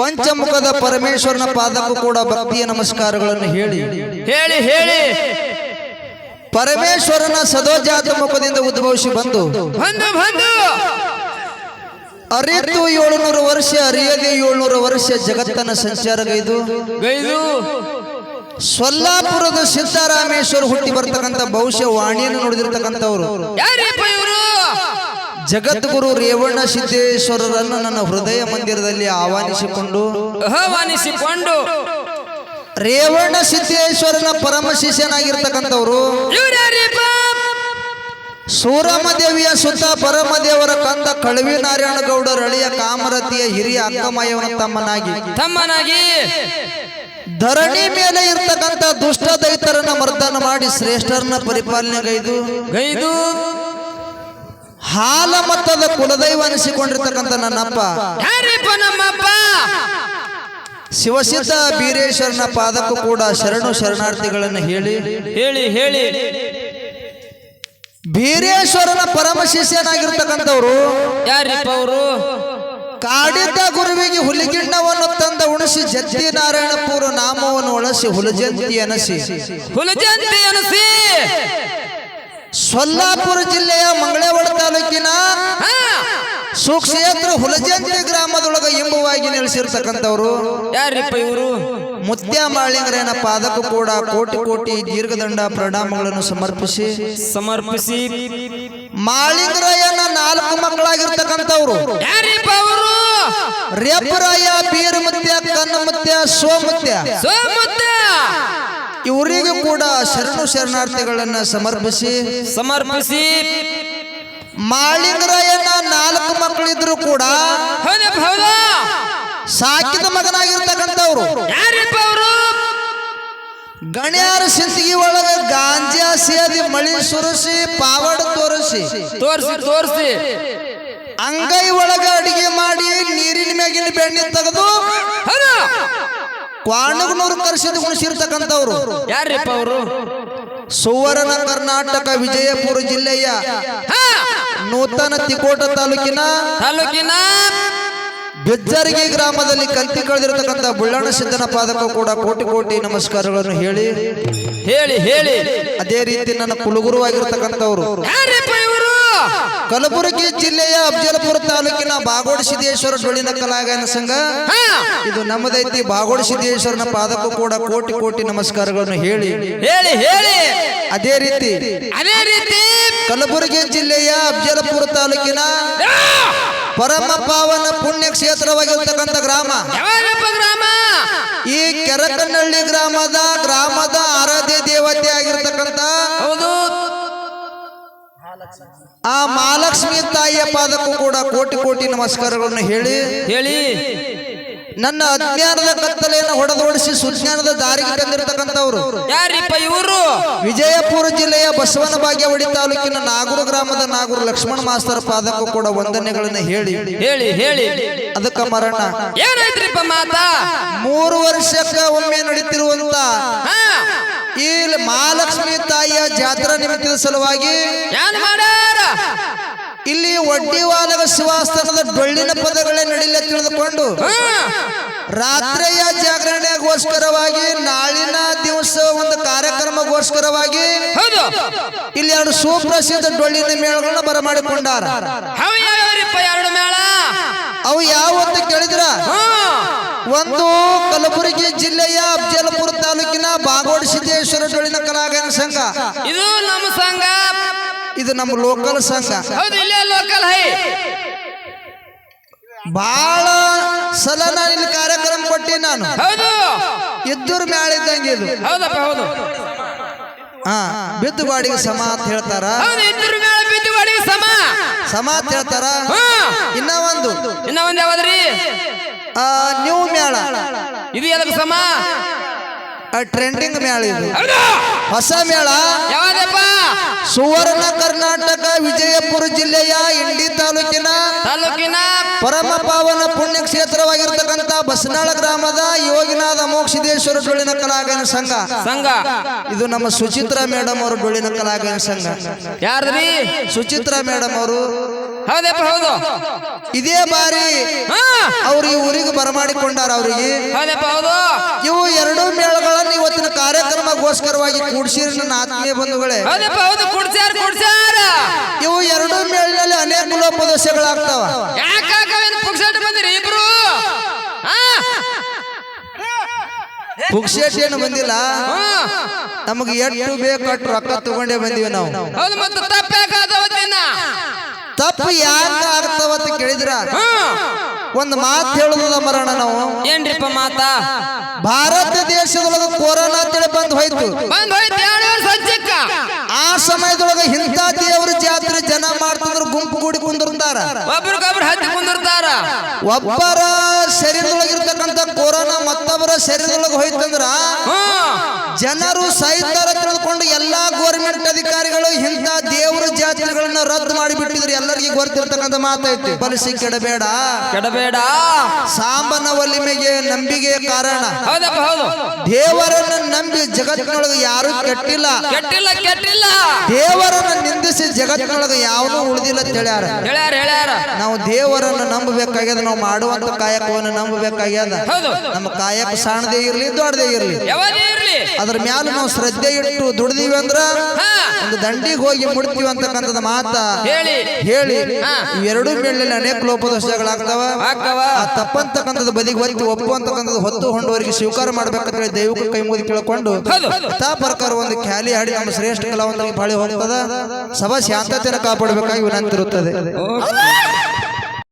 ಪಂಚಮುಖದ ಪರಮೇಶ್ವರನ ಪಾದಕ್ಕೂ ಕೂಡ ಭಕ್ತಿಯ ನಮಸ್ಕಾರಗಳನ್ನು ಹೇಳಿ. ಹೇಳಿ ಹೇಳಿ. ಪರಮೇಶ್ವರನ ಸದೋಜಾತ ಮುಖದಿಂದ ಉದ್ಭವಿಸಿ ಬಂದು. ಅರಿತು ಏಳುನೂರು ವರ್ಷ ಅರಿಯದೆ ಏಳ್ನೂರು ವರ್ಷ ಜಗತ್ತನ ಸಂಚಾರಗೈದು. ಗೈದು. ಸೊಲ್ಲಾಪುರದ ಸಿದ್ದರಾಮೇಶ್ವರ ಹುಟ್ಟಿ ಬರ್ತಕ್ಕಂಥ ಭವಿಷ್ಯ ವಾಣಿಯನ್ನು ನೋಡಿದಿರ್ತಕ್ಕಂಥವ್ರು ಜಗದ್ಗುರು ರೇವಣ್ಣ ಸಿದ್ದೇಶ್ವರರನ್ನು ನನ್ನ ಹೃದಯ ಮಂದಿರದಲ್ಲಿ ಆಹ್ವಾನಿಸಿಕೊಂಡು ಆಹ್ವಾನಿಸಿಕೊಂಡು ರೇವಣ್ಣ ಸಿದ್ದೇಶ್ವರನ ಪರಮ ಶಿಷ್ಯನಾಗಿರ್ತಕ್ಕಂಥವ್ರು ಸೂರಮದೇವಿಯ ಸುತ್ತ ಪರಮದೇವರ ಕಂದ ಕಳವಿ ನಾರಾಯಣ ಗೌಡರ ಅಳಿಯ ಕಾಮರತಿಯ ಹಿರಿಯ ಅಕ್ಕಮಯವನ ತಮ್ಮನಾಗಿ ತಮ್ಮನಾಗಿ ಧರಣಿ ಮೇಲೆ ಇರ್ತಕ್ಕಂಥ ದುಷ್ಟ ದೈತರನ್ನ ಮರ್ದನ ಮಾಡಿ ಶ್ರೇಷ್ಠರನ್ನ ಪರಿಪಾಲನೆಗೈದು ಗೈದು. ಹಾಲ ಮತ್ತದ ಕುಲದೈವ ಅನಿಸಿಕೊಂಡಿರ್ತಕ್ಕಂಥ ನನ್ನಪ್ಪ. ಯಾರಪ್ಪ ನಮ್ಮಪ್ಪ? ಶಿವಸಿದ್ಧ ಬೀರೇಶ್ವರನ ಪಾದಕ್ಕೂ ಕೂಡ ಶರಣು ಶರಣಾರ್ಥಿಗಳನ್ನು ಹೇಳಿ. ಹೇಳಿ ಹೇಳಿ. ಬೀರೇಶ್ವರನ ಪರಮ ಶಿಷ್ಯನಾಗಿರ್ತಕ್ಕಂಥವ್ರು ಯಾರಿಪ್ಪವರು ಕಾಡಿದ್ದ ಗುರುವಿಗೆ ಹುಲಿಗಿಣ್ಣವನ್ನು ತಂದ ಉಣಿಸಿ ಜತ್ತಿ ನಾರಾಯಣಪುರ ನಾಮವನ್ನು ಒಳಸಿ ಹುಲಜಂತಿ ಅನಸಿ ಹುಲಜಂತಿ ಅನಸಿ ಸೊಲ್ಲಾಪುರ ಜಿಲ್ಲೆಯ ಮಂಗಳವಾಡ ತಾಲೂಕಿನ ಸುಕ್ಷೇತ್ರ ಹುಲಜಂತಿ ಗ್ರಾಮದೊಳಗ ಎಂಬುವಾಗಿ ನೆಲೆಸಿರ್ತಕ್ಕಂಥವ್ರು. ಯಾರಿಪ್ಪ ಇವರು? ಮುತ್ಯ ಮಾಳಿಂಗರೇನ ಪಾದಕ್ಕೂ ಕೂಡ ಕೋಟಿ ಕೋಟಿ ದೀರ್ಘದಂಡ ಪ್ರಣಾಮಗಳನ್ನು ಸಮರ್ಪಿಸಿ. ಸಮರ್ಪಿಸಿ. ಮಾಳಿಂಗರಾಯನ ನಾಲ್ಕು ಮಕ್ಕಳಾಗಿರ್ತಕ್ಕಂಥವ್ರು. ರೇಪರಾಯ ಅವರು ರೆಪ್ಪರಾಯ ಬೀರ ಮುತ್ಯ ಕನ್ನ ಮುತ್ಯ ಸೋಮುತ್ಯ. ಸೋಮುತ್ತ ಇವರಿಗೂ ಕೂಡ ಶರಣು ಶರಣಾರ್ಥಿಗಳನ್ನ ಸಮರ್ಪಿಸಿ. ಸಮರ್ಪಿಸಿ. ಮಾಳಿಂಗರಾಯನ ನಾಲ್ಕು ಮಕ್ಕಳಿದ್ರು ಕೂಡ ಸಾಕಿದ ಮಗನಾಗಿರ್ತಕ್ಕಂಥವ್ರು. ಗಣ್ಯಾರ ಸಿಂದಗಿ ಒಳಗ ಗಾಂಜಾ ಸೇದಿ ಮಳಿ ಸುರಿಸಿ ಪಾವಡ ತೋರಿಸಿ. ತೋರಿಸಿ ತೋರಿಸಿ. ಅಂಗೈ ಒಳಗ ಅಡಿಗೆ ಮಾಡಿ ನೀರಿನ ಮ್ಯಾಗಿನ ಬೆಣ್ಣೆ ತೆಗೆದು ಕ್ವಾಣಗನೂರು ಕರ್ಸಿದ ಗುಣಿಸಿರ್ತಕ್ಕಂಥವ್ರು ಯಾರಪ್ಪ ಅವರು? ಸುವರ್ಣ ಕರ್ನಾಟಕ ವಿಜಯಪುರ ಜಿಲ್ಲೆಯ ನೂತನ ತಿಕೋಟ ತಾಲೂಕಿನ ತಾಲೂಕಿನ ಬೆಜ್ಜರಿಗೆ ಗ್ರಾಮದಲ್ಲಿ ಕಲ್ತಿ ಕಳೆದಿರತಕ್ಕಂಥ ಬುಳ್ಳಣ್ಣ ಸಿದ್ದನ ಪಾದಕ ಕೂಡ ಕೋಟಿ ಕೋಟಿ ನಮಸ್ಕಾರಗಳನ್ನು ಹೇಳಿ. ಹೇಳಿ ಹೇಳಿ. ಅದೇ ರೀತಿ ನನ್ನ ಕುಲಗುರು ಆಗಿರ್ತಕ್ಕಂಥವ್ರು ಯಾರಪ್ಪ ಇವರು ಕಲಬುರಗಿ ಜಿಲ್ಲೆಯ ಅಫಜಲಪುರ ತಾಲೂಕಿನ ಬಾಗೋಡ ಸಿದ್ದೇಶ್ವರ ಡೊಳ್ಳಿನ ಕಲಾಗಾಯನ ಸಂಘ. ಇದು ನಮ್ಮದೈತಿ ಬಾಗೋಡ ಸಿದ್ದೇಶ್ವರನ ಪಾದಕ್ಕೂ ಕೂಡ ಕೋಟಿ ಕೋಟಿ ನಮಸ್ಕಾರಗಳನ್ನು ಹೇಳಿ. ಹೇಳಿ ಹೇಳಿ. ಅದೇ ರೀತಿ ಅದೇ ರೀತಿ. ಕಲಬುರಗಿ ಜಿಲ್ಲೆಯ ಅಫಜಲಪುರ ತಾಲೂಕಿನ! ಪರಮ ಪಾವನ ಪುಣ್ಯ ಕ್ಷೇತ್ರವಾಗಿರ್ತಕ್ಕಂಥ ಗ್ರಾಮ. ಈ ಕೆರಕನಹಳ್ಳಿ ಗ್ರಾಮದ ಗ್ರಾಮದ ಆ ಮಹಾಲಕ್ಷ್ಮಿ ತಾಯಿಯ ಪಾದಕ್ಕೂ ಕೂಡ ಕೋಟಿ ಕೋಟಿ ನಮಸ್ಕಾರಗಳನ್ನು ಹೇಳಿ. ಹೇಳಿ. ನನ್ನ ಅಜ್ಞಾನದ ಕತ್ತಲೆಯನ್ನು ಹೊಡೆದೋಡಿಸಿ ಸುಜ್ಞಾನದ ದಾರಿಗೆ ತಂದಿರತಕ್ಕಂಥವ್ರು. ಯಾರಿಪ್ಪ ಇವರು? ವಿಜಯಪುರ ಜಿಲ್ಲೆಯ ಬಸವನ ಬಾಗೇವಾಡಿ ತಾಲೂಕಿನ ನಾಗೂರು ಗ್ರಾಮದ ನಾಗೂರು ಲಕ್ಷ್ಮಣ ಮಾಸ್ತರ ಪಾದಕ್ಕೂ ಕೂಡ ವಂದನೆಗಳನ್ನು ಹೇಳಿ. ಹೇಳಿ ಹೇಳಿ. ಅದಕ್ಕ ಮರಣ. ಏನಾಯ್ತ್ರಿಪ್ಪ ಮಾತಾ? ಮೂರು ವರ್ಷಕ್ಕ ಒಮ್ಮೆ ನಡೀತಿರುವಂತ ಈ ಮಹಾಲಕ್ಷ್ಮಿ ತಾಯಿಯ ಜಾತ್ರಾ ನಿಮಿತ್ತದ ಸಲುವಾಗಿ ಏನ್ ಮಾಡ್ಯಾರ? ಇಲ್ಲಿ ಒಡ್ಡಿವಾಲಗ ಶಿವಾಸ್ಥಾನದ ಡೊಳ್ಳಿನ ಪದಗಳೇ ನಡಿಲ್ಲ ತಿಳಿದುಕೊಂಡು ರಾತ್ರಿಯ ಜಾಗರಣೆಗೋಸ್ಕರವಾಗಿ ನಾಳಿನ ದಿವಸ ಒಂದು ಕಾರ್ಯಕ್ರಮಗೋಸ್ಕರವಾಗಿ ಇಲ್ಲಿ ಎರಡು ಸುಪ್ರಸಿದ್ಧ ಡೊಳ್ಳಿನ ಮೇಳಗಳನ್ನ ಬರಮಾಡಿಕೊಂಡಾರ. ಅವ ಯಾವ ಅಂತ ಕೇಳಿದ್ರ ಒಂದು ಕಲಬುರಗಿ ಜಿಲ್ಲೆಯ ಅಫಜಲ್ಪುರ ತಾಲೂಕಿನ ಬಾಗೋಡ್ ಸಿದ್ದೇಶ್ವರ ಜೋಳಿನ ಕಲಾಗಾಯನ ಸಂಘ. ಇದು ನಮ್ಮ ಸಂಘ. ಇದು ನಮ್ಮ ಲೋಕಲ್ ಸಂಘ. ಹೌದು ಇಲ್ಲೇ ಲೋಕಲ್ ಹೈ. ಬಹಳ ಸಲ ನಾನು ಇಲ್ಲಿ ಕಾರ್ಯಕ್ರಮ ಕೊಟ್ಟಿ ನಾನು. ಹೌದು. ಇದ್ದೂರು ಮ್ಯಾಳ ಇದ್ದಂಗೆ ಇದು. ಹೌದಪ್ಪ ಹೌದು. ಹಾ ಬಿದ್ದು ಬಾಡಿಗೆ ಸಮ ಅಂತ ಹೇಳ್ತಾರ. ಮೇಳ ಬಿದ್ದು ಸಮ. ಸಮ ಅಂತ ಹೇಳ್ತಾರ. ಇನ್ನ ಒಂದು. ಇನ್ನ ಒಂದ್ ಯಾವ್ದ್ರಿ? ಆ, ನ್ಯೂ ಮೇಳ. ಇದು ಎದಕ್ಕೆ ಸಮ? ಟ್ರೆಂಡಿಂಗ್ ಮೇಳ ಇದು. ಹೊಸ ಮೇಳ. ಯಾವ್ದಪ್ಪ? ಸುವರ್ಣ ಕರ್ನಾಟಕ ವಿಜಯಪುರ ಜಿಲ್ಲೆಯ ಇಂಡಿ ತಾಲೂಕಿನ ತಾಲೂಕಿನ ಪರಮ ಪಾವನ ಪುಣ್ಯ ಕ್ಷೇತ್ರವಾಗಿರ್ತಕ್ಕಂಥ ಬಸನಾಳ ಗ್ರಾಮದ ಯೋಗಿನಾಥ ಮೋಕ್ಷಿದೇಶ್ವರ ಡೊಳ್ಳಿನ ಕಲಾಗಾಯನ ಸಂಘ. ಸಂಘ. ಇದು ನಮ್ಮ ಸುಚಿತ್ರ ಮೇಡಮ್ ಅವರು ಡೊಳ್ಳಿನ ಕಲಾಗಾಯನ ಸಂಘ. ಯಾರ್ದ್ರಿ? ಸುಚಿತ್ರ ಮೇಡಮ್ ಅವರು ಹೌದಪ್ಪ ಹೌದು. ಇದೇ ಬಾರಿ ಅವ್ರು ಈ ಊರಿಗೆ ಬರಮಾಡಿಕೊಂಡಾರ ಅವರಿಗೆ. ಹೌದಪ್ಪ ಹೌದು. ಇವು ಎರಡು ಮೇಳಗಳನ್ನು ಇವತ್ತಿನ ಕಾರ್ಯಕ್ರಮಗೋಸ್ಕರವಾಗಿ ಕೂಡಿಸಿರಿ ನನ್ನ ಆತ್ಮೀಯ ಬಂಧುಗಳೇ. ಹೌದಪ್ಪ ಹೌದು. ಕುಡ್ಸ್ಯಾರ ಕುಡ್ಸ್ಯಾರ. ಇವು ಎರಡು ಮೇಳದಲ್ಲಿ ಅನೇಕ ಲೋಪದೋಷಗಳಾಗ್ತಾವ ಬಂದಿರಿ ಇಬ್ರು? ಪುಕ್ಷೇಟ್ ಏನು ಬಂದಿಲ್ಲ. ನಮಗೆ ಎಷ್ಟು ಬೇಕು ಅಷ್ಟು ರೊಕ್ಕ ತಗೊಂಡೇ ಬಂದಿವಿ ನಾವು. ಹೌದು ಮತ್ತೆ ತಪ್ಪು ಯಾಕೆ ಆಗ್ತಾವ ಅಂತ ಕೇಳಿದ್ರ? ಹಾ. ಒಂದು ಮಾತು ಹೇಳುದ ಮರಣ ನಾವು. ಏನ್ರಿಪ್ಪ ಮಾತಾ? ಭಾರತ ದೇಶದೊಳಗ ಕೊರೋನಾ ಅಂತೇಳಿ ಬಂದು ಹೋಯ್ತು. ಬಂದ್ ಹೋಯ್ತು ಎರಡು ಆ ಸಮಯದೊಳಗ ಇಂಥ ದೇವರ ಜಾತ್ರೆ ಜನ ಮಾಡ್ತಂದ್ರ ಗುಂಪು ಕೂಡಿ ಕುಂದಿರ್ತಾರ. ಒಬ್ರಿಗೊಬ್ರು ಹತ್ತಿ ಕುಂದಿರ್ತಾರ. ಒಬ್ಬರ ಶರೀರದೊಳಗಿರ್ತಕ್ಕಂಥ ಕೊರೋನಾ ಮತ್ತೊಬ್ಬರ ಶರೀರದೊಳಗೆ ಹೋಯ್ತಂದ್ರ ಜನರು ಸಾಯ್ತಾರ ತಿಳಿದುಕೊಂಡು ಎಲ್ಲಾ ಗೋರ್ಮೆಂಟ್ ಮಾಡಿಬಿಟ್ಟಿದ್ರು ಎಲ್ಲರಿಗೂ ಗೊತ್ತಿರ್ತಕ್ಕಂಥ ಮಾತೈತಿ ಬಲಸಿ ಕೆಡಬೇಡ. ಕೆಡಬೇಡ. ಸಾಂಬನ ಒಲಿಮೆಗೆ ನಂಬಿಗೆ ಕಾರಣ. ಹೌದಪ್ಪ ಹೌದು. ದೇವರನ್ನ ನಂಬಿ ಜಗತ್ತಿನೊಳಗೆ ಯಾರು ಕೆಟ್ಟಿಲ್ಲ. ಕೆಟ್ಟಿಲ್ಲ ಕೆಟ್ಟಿಲ್ಲ. ದೇವರನ್ನ ನಿಂದಿಸಿ ಜಗತ್ತಿನೊಳಗೆ ಯಾವನು ಉಳಿದಿಲ್ಲ ಅಂತ ಹೇಳ್ಯಾರ. ಹೇಳ್ಯಾರ ಹೇಳ್ಯಾರ. ನಾವು ದೇವರನ್ನ ನಂಬಬೇಕಾಗ್ಯದ ನಾವು ಮಾಡುವಂತ ಕಾಯಕವನ್ನು ನಂಬಬೇಕಾಗ್ಯದ. ನಮ್ಮ ಕಾಯಕ ಸಣ್ಣದೇ ಇರ್ಲಿ ದೊಡ್ಡದೇ ಇರ್ಲಿ. ಅದ್ರ ಮ್ಯಾಲ ನಾವು ಶ್ರದ್ಧೆ ಇಟ್ಟು ದುಡ್ದೀವಿ ಅಂದ್ರ ಒಂದು ದಂಡಿಗೆ ಹೋಗಿ ಮುಡ್ತೀವಿ ಅಂತಕ್ಕಂಥದ್ದು ಮಾತ. ಹೇಳಿ. ಹೇಳಿ. ಇವೆರಡೂ ಮೇಲಿನಲ್ಲಿ ಅನೇಕ ಲೋಪದೋಷಗಳಾಗ್ತಾವ. ಆ ತಪ್ಪಂತಕ್ಕಂಥದ್ದು ಬದಿಗೆ ಒತ್ತಿ ಒಪ್ಪುವಂತಕ್ಕಂಥದ್ದು ಹೊತ್ತು ಹೊಂಡುವವರಿಗೆ ಸ್ವೀಕಾರ ಮಾಡ್ಬೇಕಂತ ಹೇಳಿ ದೈವಕ್ಕೆ ಕೈ ಮುಗಿದು ತಿಳ್ಕೊಂಡು ಹೌದು. ತಾ ಪ್ರಕಾರ ಒಂದು ಖ್ಯಾಲಿ ಹಾಡಿ ನಮ್ಮ ಶ್ರೇಷ್ಠ ಕಲಾವಂತರಿಗೆ ಬಾಳಿ ಹೋಗ್ತದ. ಸಭಾ ಶಾಂತತೆಯನ್ನು ಕಾಪಾಡಬೇಕಾಗಿ ವಿನಂತಿರುತ್ತದೆ.